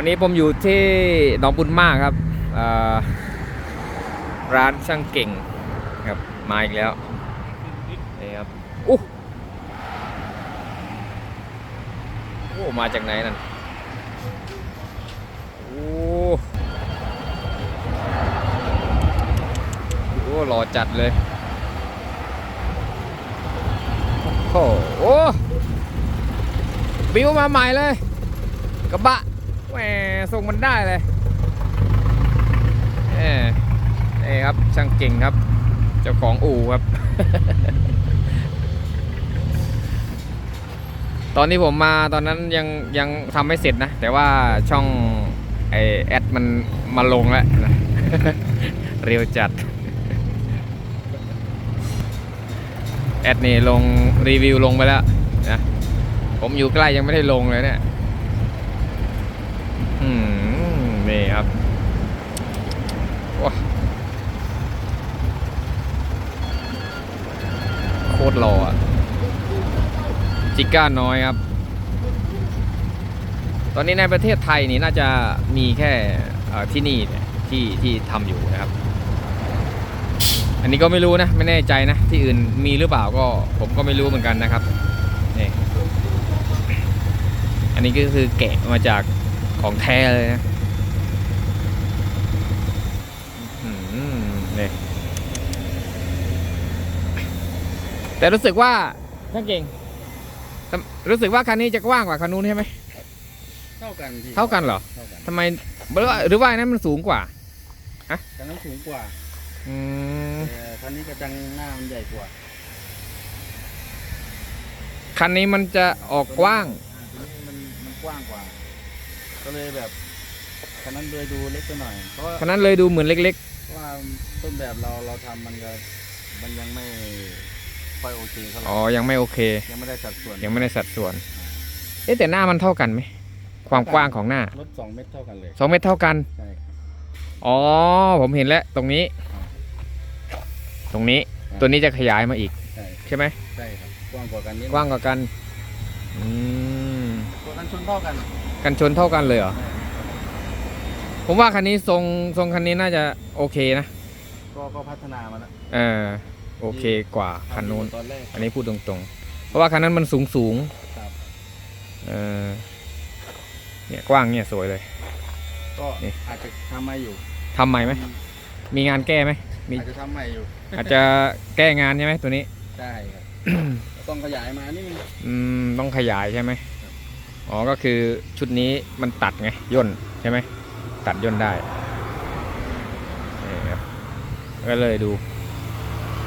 วันนี้ผมอยู่ที่หนองบุญมากครับร้านช่างเก่งครับมาอีกแล้วนี่ครับอู้โอ้มาจากไหนนั่นโอ้โอ้หล่อจัดเลยโอ้โหโอ้บิวมาใหม่เลยกระบะ แหมส่งมันได้เลยนี่ครับช่างเก่งครับ เจ้าของอู่ครับ ตอนที่ผมมาตอนนั้นยังยังทำไม่เสร็จนะ แต่ว่าช่องไอแอดมันมาลงแล้วนะเร็วจัด แอดนี่ลงรีวิวลงไปแล้วนะผมอยู่ใกล้ยังไม่ได้ลงเลยเนี่ย นี่ครับว้าโคตรหล่ออะจิก้าน้อยครับ ตอนนี้ในประเทศไทยนี่น่าจะมีแค่ที่นี่เนี่ยที่ที่ทำอยู่นะครับ อันนี้ก็ไม่รู้นะ ไม่แน่ใจนะ ที่อื่นมีหรือเปล่าก็ผมก็ไม่รู้เหมือนกันนะครับนี่อันนี้ก็คือแกะมาจาก ของแท้เลยนะอื้อหือนี่แต่รู้สึกว่าช่างเก่งทำรู้สึกว่าคันนี้จะกว้างกว่าคันนู้นใช่ไหมเท่ากันพี่เท่ากันเหรอเท่ากันทำไมหรือว่าหรือว่าอันนั้นมันสูงกว่าคันนั้นสูงกว่าอืมแต่คันนี้กระจังหน้ามันใหญ่กว่า คันนี้มันจะออกกว้างอ่าตัวนี้มันมันกว้างกว่า ก็เลยแบบคันนั้นเลยดูเล็กไปหน่อย เพราะว่าคันนั้นเลยดูเหมือนเล็ก เพราะว่าต้นแบบเราเราทำมันก็มันยังไม่ค่อยโอเคเท่าไหๆ ร่อ๋อ ยังไม่โอเค ยังไม่ได้สัดส่วนยังไม่ได้สัดส่วน เอ๊ะแต่หน้ามันเท่ากันไหม ความกว้างของหน้ารถสองเมตรเท่ากันเลยสองเมตรเท่ากัน ใช่ครับอ๋อ ผมเห็นแล้วตรงนี้ ตรงนี้ ตัวนี้จะขยายมาอีกใช่ใช่ไหม ใช่ครับกว้างกว่ากันนิดกว้างกว่ากัน อืม ตัวกันชนเท่ากันกันชนเท่ากันเลยเหรอ ผมว่าคันนี้ทรงทรงคันนี้น่าจะโอเคนะ ก็ก็พัฒนามาแล้วเออโอเคกว่าคันนู้น ตอนแรก อันนี้พูดตรงๆ เพราะว่าคันนั้นมันสูงสูงๆครับ เออเนี่ยกว้างเนี่ยสวยเลย ก็นี่ อาจจะทำใหม่อยู่ทำใหม่ไหม มีงานแก้ไหม มี อาจจะทำใหม่อยู่อาจจะแก้งานใช่ไหมตัวนี้ใช่ครับ ต้องขยายมานี่นึงอืมต้องขยายใช่ไหม อ๋อ ก็คือชุดนี้มันตัดไงย่นใช่ไหมตัดย่นได้นี่ครับก็เลยดู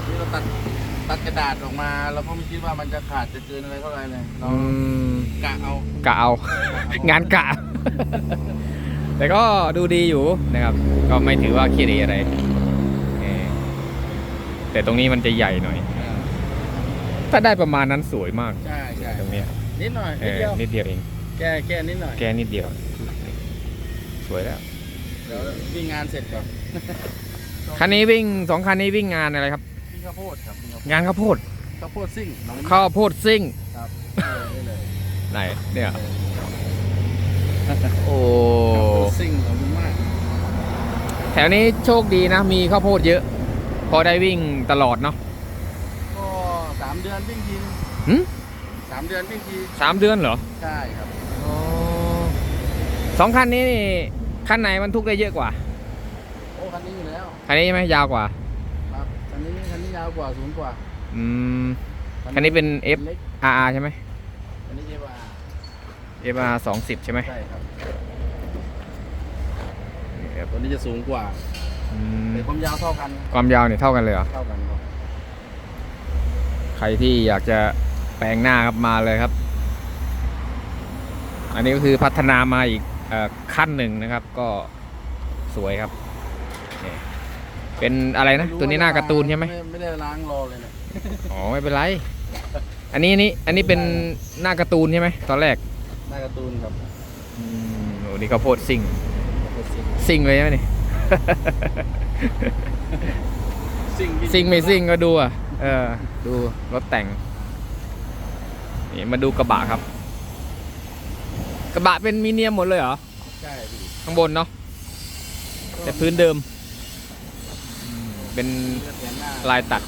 นี่เราตัดตัดกระดาษออกมาเราก็ไม่คิดว่ามันจะขาดจะเกินอะไรเท่าไหร่เลยเราอืมกะเอากะเอา งานกะ แต่ก็ดูดีอยู่นะครับ ก็ไม่ถือว่าขี้เหร่อะไรเออแต่ตรงนี้มันจะใหญ่หน่อยอ่าถ้าได้ประมาณนั้นสวยมาก ใช่ใช่ตรงเนี้ยนิดหน่อยเอนิดอเดียวนิดเดียวเอง แก้แก้นิดหน่อย แก้นิดเดียว สวยแล้ว เดี๋ยววิ่งงานเสร็จก่อนคันนี้วิ่งสองคันนี้วิ่งงานอะไรครับ วิ่งข้าวโพดครับวิ่งข้าวโพดงานข้าวโพดข้าวโพดซิ่งหนองข้าวโพดซิ่งครับเออนี่เลยไหนเนี่ยเออโอ้ข้าวโพดซิ่งขอบคุณมากแถวนี้โชคดีนะ มีข้าวโพดเยอะ พอได้วิ่งตลอดเนาะก็สามเดือนวิ่งทีนึงหึสามเดือนวิ่งทีสามเดือนเหรอ ใช่ครับ สองคันนี้นี่คันไหนมันทุกได้เยอะกว่า โอ้คันนี้อยู่แล้วคันนี้ใช่ไหมยาวกว่า ครับคันนี้คันนี้ยาวกว่าสูงกว่า อืม คันนี้เป็น F เล็ก RR ใช่ไหม คันนี้เยอะกว่า FR สองสิบใช่ไหมใช่ครับนี่ครับตัวนี้จะสูงกว่าอืมแต่ความยาวเท่ากัน ความยาวเนี่ยเท่ากันเลยเหรอ เท่ากันครับใครที่อยากจะแปลงหน้าครับมาเลยครับ อันนี้ก็คือพัฒนามาอีกเออ ขั้นหนึ่งนะครับ ก็สวยครับนี่เป็นอะไรนะ ตัวนี้หน้าการ์ตูนใช่ไหมไม่ได้ล้างรอเลยนะอ๋อไม่เป็นไร อันนี้นี่อันนี้เป็นหน้าการ์ตูนใช่ไหมตอนแรกหน้าการ์ตูนครับอืมโอ้นี่ข้าวโพดซิ่งซิ่งเลยใช่ไหมนี่ซิ่งซิ่งไม่ซิ่งก็ดูอะเออดูรถแต่งนี่มาดูกระบะครับ กระบะเป็นมีเนียมหมดเลยเหรอ ใช่ข้างบนเนาะ แต่พื้นเดิมอืมเป็นเลือดแทนหน้าลายตัด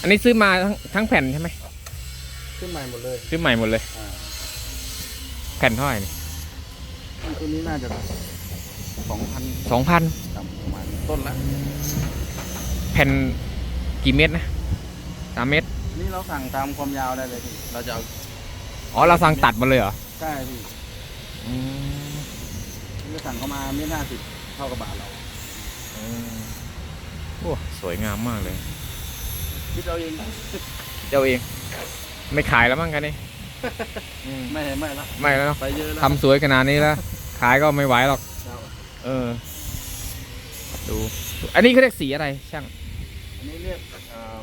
อันนี้ซื้อมาทั้งทั้งแผ่นใช่ไหม ขึ้นใหม่หมดเลยซื้อใหม่หมดเลย อ่าแผ่นเท่าไหร่นี่ตัวนี้น่าจะสองพันสองพันประมาณต้นละแผ่นกี่เม็ดนะสามเม็ดนี่เราสั่งตามความยาวได้เลยพี่เราจะเอา อ๋อเราสั่งตัดมาเลยเหรอใช่พี่อืมนี่สั่งเข้ามาเมตรห้าสิบเท่ากับบาทเราอืมโอ้สวยงามมากเลย คิดเอาเองเจ้าเอง ไม่ขายแล้วมั้งกันนี่ อืมไม่ไม่ละไม่แล้วเนาะไปเยอะแล้วทำสวยขนาดนี้แล้ว ขายก็ไม่ไหวหรอกเราเออ ดู อันนี้เขาเรียกสีอะไรช่าง อันนี้เรียกเอ่อ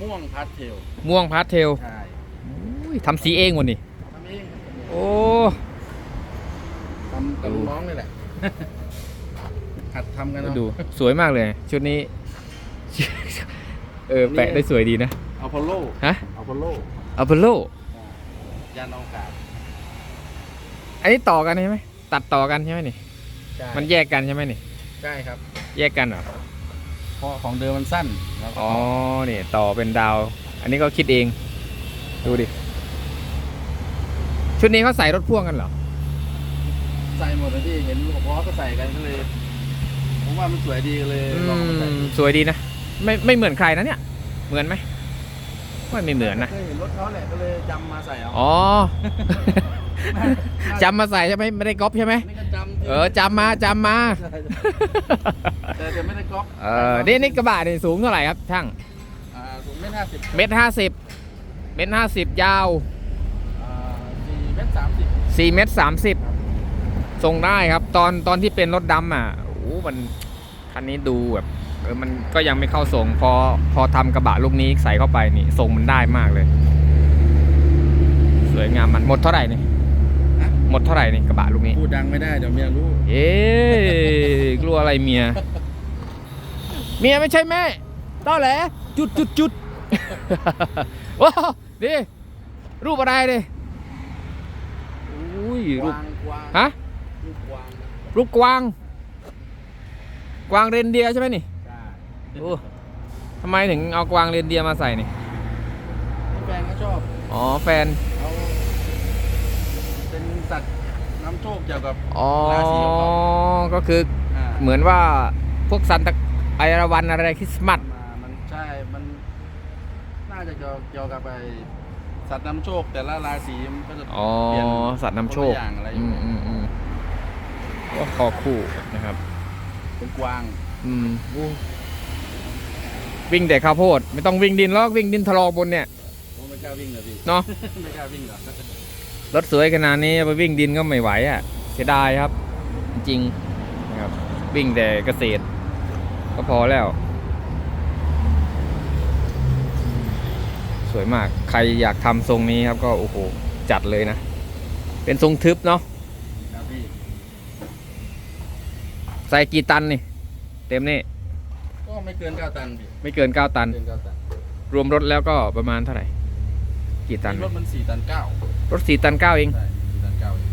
ม่วงพาสเทลม่วงพาสเทลใช่อุ้ย ทำสีเองหมดนี่ทำเองโอ้ทำกับน้องนี่แหละหัดทำกันดูเนาะสวยมากเลย ชุดนี้ เออ แปะได้สวยดีนะอัลโพโลฮะอัลโพโลอัลโพโลยานอวกาศอันนี้ต่อกันใช่ไหมตัดต่อกันใช่ไหมนี่ใช่มันแยกกันใช่ไหมนี่ใช่ครับ แยกกันเหรอเพราะของเดิมมันสั้นแล้วก็อ๋อนี่ต่อเป็นดาว อันนี้ก็คิดเอง ดูดิ ชุดนี้เขาใส่รถพ่วงกันเหรอ ใส่หมดเลยพี่เห็นลูกล้อก็ใส่กันก็เลยผมว่ามันสวยดีก็เลยอืลองมาใส่มสวยดีนะ ไม่ไม่เหมือนใครนะเนี่ย เหมือนไหมว่าไม่เหมือนนะ เคยเห็นรถเขาแหละก็เลยจำมาใส่เอาอ๋อ จำมาใส่ใช่ไหมไม่ได้ก๊อปใช่ไหม นี่ก็จำเออจำมาจำมาใช่แต่จะไม่ได้ก๊อปเออนี่นี่กระบะนี่สูงเท่าไหร่ครับช่าง อ่าสูงเมตรห้าสิบเมตรห้าสิบเมตรห้าสิบยาวอ่าสี่ เมตรสามสิบสี่เมตรสามสิบทรงได้ครับ ตอนตอนที่เป็นรถดำอะโอ้โหมันคันนี้ดูแบบเออมันก็ยังไม่เข้าทรงพอพอทำกระบะลูกนี้ใส่เข้าไปนี่ทรงมันได้มากเลย สวยงามมันหมดเท่าไหร่นี่หมดเท่าไหร่นี่กระบะลูกนี้พูดดังไม่ได้เดี๋ยวเมียรู้เอ๊ะกลัวอะไรเมีย เมียไม่ใช่แม่ต้อแหลจุดจุดจุดว้าวดิรูปอะไรดิ อุ้ยกรูปวางกวางฮะลูกกวางรูปกวาง กวางเรนเดียร์ใช่ไหมนี่ใช่โอ้ทำไมถึงเอากวางเรนเดียร์มาใส่นี่ที่แฟนเขาชอบอ๋อแฟนเขาเป็นสัตว์น้ำโชคเกี่ยวกับอ๋อราศีของเขาก็คืออ่าเหมือนว่าพวกซันตะไอราวันอะไรคริสต์มาสมามันใช่มันน่าจะเกี่ยวเกี่ยวกับไอ สัตว์น้ำโชคแต่ละราศีมันก็จะอ๋อ เปลี่ยนสัตว์น้ำโชคคนละอย่างอะไรอย่างอืเงี้มยอืมอืมก็คอคู่นะครับ เป็นกวางอืมอู้วิ่งแต่ข้าวโพด ไม่ต้องวิ่งดินหรอกวิ่งดินทะลอกบนเนี่ย ผมไม่กล้าวิ่งเลยพี่ เนาะ ไม่กล้าวิ่งหรอกรถสวยขนาดนี้ไปวิ่งดินก็ไม่ไหวอะ เสียดายครับ จริงๆนะครับ วิ่งแต่เกษตร ก็พอแล้ว สวยมาก ใครอยากทำทรงนี้ครับก็โอ้โหจัดเลยนะ เป็นทรงทึบเนาะครับพี่ใส่กี่ตันนี่ เต็มนี่ก็ไม่เกินเก้าตันพี่ไม่เกิน 9 ตันไม่เกินเก้าตันรวมรถแล้วก็ประมาณเท่าไหร่ กี่ตัน รถมันสี่ตันเก้ารถสี่ตันเก้าเองใช่สี่ตันเก้าเอง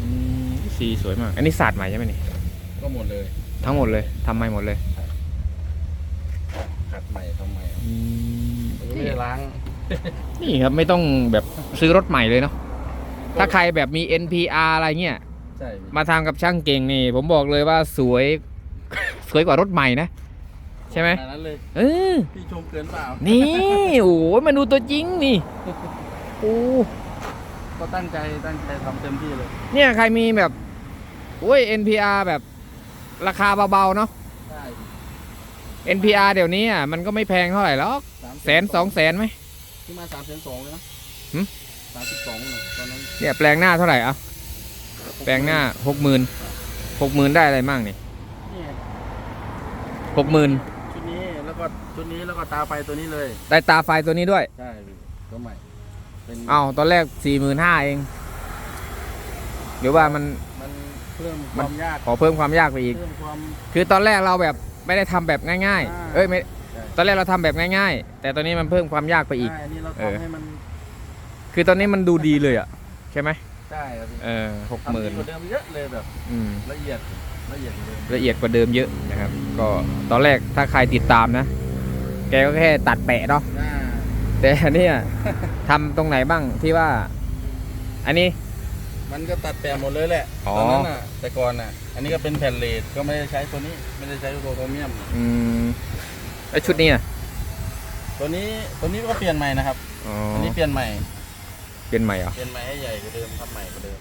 อืมสีสวยมาก อันนี้ศาสตร์ใหม่ใช่ไหมนี่ ก็หมดเลย ทั้งหมดเลยทำใหม่หมดเลยขัดใหม่ทำใหม่อืมไม่ได้ล้าง นี่ครับไม่ต้องแบบซื้อรถใหม่เลยเนาะถ้าใครแบบมี NPR อะไรเงี้ยใช่พี่มาทำกับช่างเก่งนี่ ผมบอกเลยว่าสวย สวยกว่ารถใหม่นะ ใช่ไหม ขนาดนั้นเลยเออ พี่ชมเกินเปล่านี่ โอ้ยมาดูตัวจริงนี่โอ้ก็ตั้งใจตั้งใจทำเต็มที่เลยเนี่ยใครมีแบบโอ้ย NPR แบบราคาเบาๆเนาะ ใช่ NPR เดี๋ยวนี้อะมันก็ไม่แพงเท่าไหร่หรอกามแสนสองแสนไหม ที่มาสามแสนสองเลยนะหึ สามสิบสองเลยตอนนั้นเนี่ยแปลงหน้าเท่าไหร่อะแปลงหน้าหกหมื่นหกหมื่นได้อะไรมั่งนี่นี่ไงหกหมื่นชุดนี้แล้วก็ชุดนี้แล้วก็ตาไฟตัวนี้เลยได้ตาไฟตัวนี้ด้วย ใช่พี่ตัวใหม่ เป็นเอาตอนแรกสี่หมื่นห้าเองหรือว่ามันมันเพิ่มความยากขอเพิ่มความยากไปอีก เพิ่มความ คือตอนแรกเราแบบไม่ได้ทำแบบง่าย อ่า ๆ เอ้ยไม่ใช่ ตอนแรกเราทำแบบง่าย ๆ แต่ตอนนี้มันเพิ่มความยากไปอีก ใช่อันนี้เราเออ ทำให้มันคือตอนนี้มันดูดีเลยอะ ใช่ไหมใช่ครับพี่เออหกหทำมื่ดีนกว่าเดิมเยอะเลยแบบอืม ละเอียดละเอียดกว่าเดิมละเอียดกว่าเดิมเยอะนะครับ ก็ตอนแรกถ้าใครติดตามนะ แกก็แค่ตัดแปะเนาะ อ่าแต่อันเนี้ย ทำตรงไหนบ้างที่ว่า อันนี้ มันก็ตัดแปะหมดเลยแหละอ๋อ ตอนนั้นอะแต่ก่อนอะ อันนี้ก็เป็นแผ่นเลดก็ไม่ได้ใช้ตัวนี้ไม่ได้ใช้ตัวโครเมียม อืม แล้วชุดนี้อะตัวนี้ตัวนี้ก็เปลี่ยนใหม่นะครับอ๋ออันนี้เปลี่ยนใหม่ เป็นใหม่เหรอเปลี่ยนใหม่ให้ใหญ่กว่าเดิมทำใหม่กว่าเดิม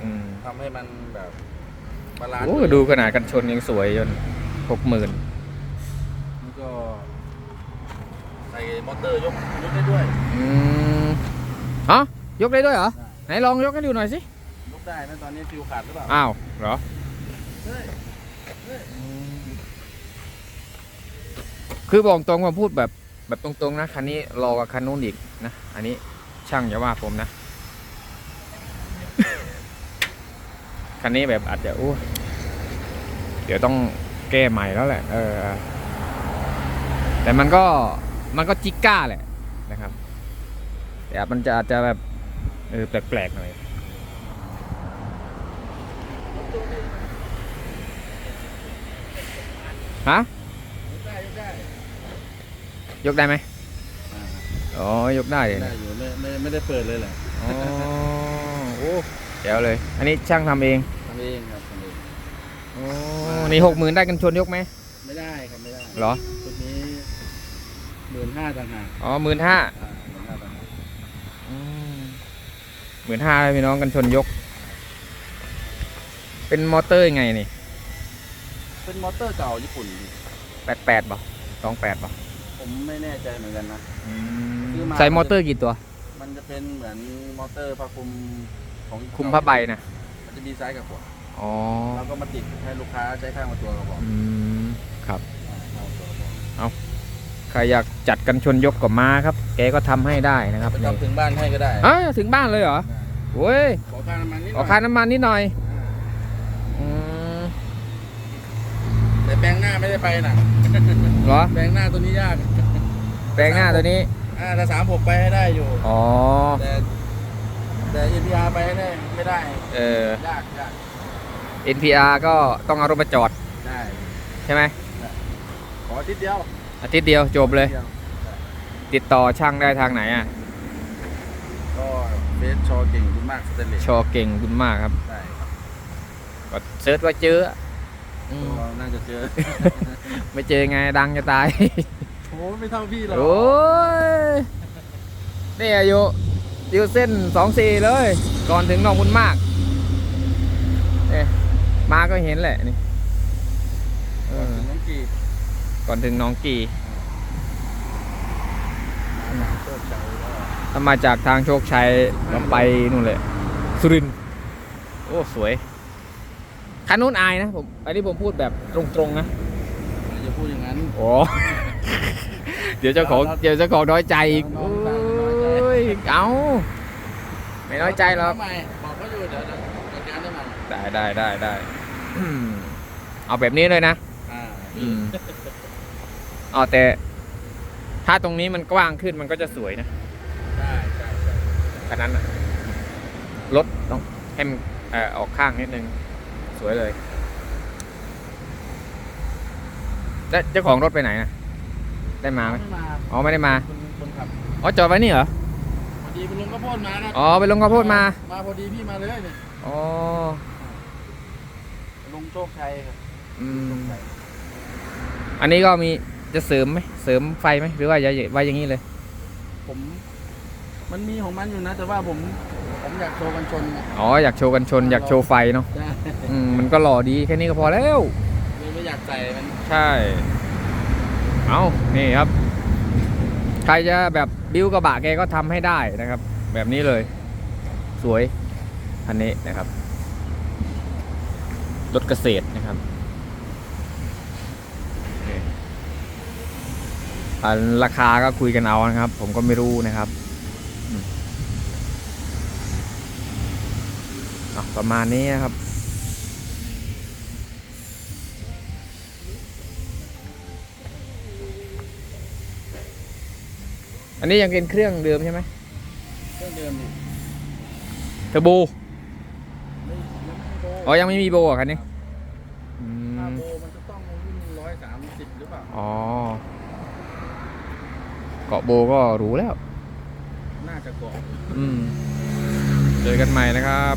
อืมทำให้มันแบบบาลานซ์โอ้ดูขนาดกันชนยังสวยจนหกหมื่นนี่ก็ใส่มอเตอร์ยกยกได้ด้วย อืมอ๋อยกได้ด้วยเหรอ ไหนลองยกให้ดูหน่อยสิยกได้นะตอนนี้ฟิวขาดหรือเปล่าอ้าวเหรอเฮ้ยเฮ้ย คือบอกตรงมาพูดแบบแบบตรงๆนะคันนี้รอกับคันนู้นอีกนะอันนี้ช่างอย่าว่าผมนะคันนี้แบบอาจจะอู้เดี๋ยวต้องแก้ใหม่แล้วแหละ เออ แต่มันก็มันก็จิก้าแหละนะครับแต่มันจะอาจจะแบบเออแปลกๆหน่อยฮะ ยกได้ไหมอ่าอ๋อยกได้เลยได้นะอยู่ไม่ไม่ไม่ได้เปิดเลยแหละอ๋อโอ้เดี๋ยวเลย อันนี้ช่างทำเองทำเองครับทำเองโอ้นี่หกหมื่นได้กันชนยกไหมไม่ได้ครับไม่ได้เหรอชุดนี้หมื่นห้าต่างหากอ๋อหมื่นห้าอ่าหมื่นห้าต่างหากหมื่นห้าพี่น้องกันชนยก เป็นมอเตอร์ยังไงนี่เป็นมอเตอร์เก่าญี่ปุ่นแปดแปดป่ะสองแปดป่ะ ผมไม่แน่ใจเหมือนกันนะซื้อมาใส่มอเตอร์กี่ตัว มันจะเป็นเหมือนมอเตอร์ผ้าคลุมของคุมผ้าใบนะมันจะมีซ้ายกับขวาอ๋อแล้วก็มาติดให้ลูกค้าใช้ข้างละตัวกระบอกอืมครับ อ่าข้างละตัวกระบอกใครอยากจัดกันชนยกกับมาครับ แกก็ทำให้ได้นะครับไปนี่ทำถึงบ้านให้ก็ได้เอ้ยถึงบ้านเลยเหรอได้โอ้ยขอค่าน้ำมันนิดหขน่ออยค่าน้ำมันนิดหน่อยอ่าอืมแต่แปลงหน้าไม่ได้ไปน่ะ เหรอแปลงหน้าตัวนี้ยากแปลงหน้าตัวนี้อ่าแต่สามหกไปให้ได้อยู่อ๋อแต่แต่ NPR ไปให้ได้ไม่ได้เออยากยาก NPR ก็ต้องเอารถมาจอดได้ใช่ไหมขออาทิตย์เดียวอาทิตย์เดียวจบเลยอาทิตดีวติดต่อช่างได้ทางไหนอะก็เบสชอเก่งคุณมากสเตนเลสชอเก่งคุณมากครับ ได้ครับ ก็เซิร์ชว่าเจอ อืมก็น่าจะเจอ ไม่เจอไงดังจะตาย โอ้ไม่เท่าพี่หรอกโอ้ยนี่อยู่อยู่เส้นสองสี่เลย ก่อนถึงหนองบุญมากเอ๊ะมาก็เห็นแหละนี่เอก่อนอถึงน้องกีก่อนถึงหน้องกีโชคชัยก็ถ้ามาจากทางโชคชัยก็ไปนู่นเลยสุรินทร์โอ้ สวย คันนู้นอายนะผมอันนี้ผมพูดแบบตรงๆนะอย่าจะพูดอย่างนั้นโอ้ เดี๋ยวเจ้าของเดี๋ยวเจ้าของน้อยใจอีกน้โอองต่างน้อยใจ้ยเอาไม่น้อยใจหรอกทำไมบอกเขาอยู่เดี๋ยวเดี๋ยวจัดการได้ไหมได้ได้ได้ได้อืมเอาแบบนี้เลยนะอ่าอืมเอาแต่ ถ้าตรงนี้มันกว้างขึ้นมันก็จะสวยนะใช่ใช่ใช่คันนั้นน่ะรถต้องให้มันเอ่อออกข้างนิดนึง สวยเลย แล้วเจ้าของรถไปไหนนะได้มาไหมไม่มาอ๋อไม่ได้มาคุณคนขับอ๋อจอดไว้นี่เหรอ พอดีคุณลุงก็พ่นมานะอ๋อไปลงข้าวโพดมา มาพอดีพี่มาเลยนี่อ๋อลุงโชคชัยครับอืโชมคชัยอันนี้ก็มีจะเสริมไหมเสริมไฟไหมหรือว่าจะไว้อย่างนี้เลย ผม มันมีของมันอยู่นะ แต่ว่าผม ผมอยากโชว์กันชนไงอ๋ออยากโชว์กันชน อยากโชว์ไฟเนาะใช่อืมมันก็หล่อดีแค่นี้ก็พอแล้ว เลยไม่อยากใส่มันใช่ เอานี่ครับ ใครจะแบบบิ้วกระบะแกก็ทำให้ได้นะครับ แบบนี้เลย สวยคันนี้นะครับ รถเกษตรนะครับโอเคอันราคาก็คุยกันเอานะครับ ผมก็ไม่รู้นะครับอืมอะ ประมาณนี้นะครับ อันนี้ยังเป็นเครื่องเดิมใช่ไหมเครื่องเดิมนี่เทอร์โบไม่ยังไม่โบอ๋อยังไม่มีโบอะคันนี้อืถ้าม โบมันจะต้องรุ่นร้อยสามสิบหรือเปล่า อ๋อ เกาะโบก็รู้แล้ว น่าจะเกาะอืม เจอกันใหม่นะครับ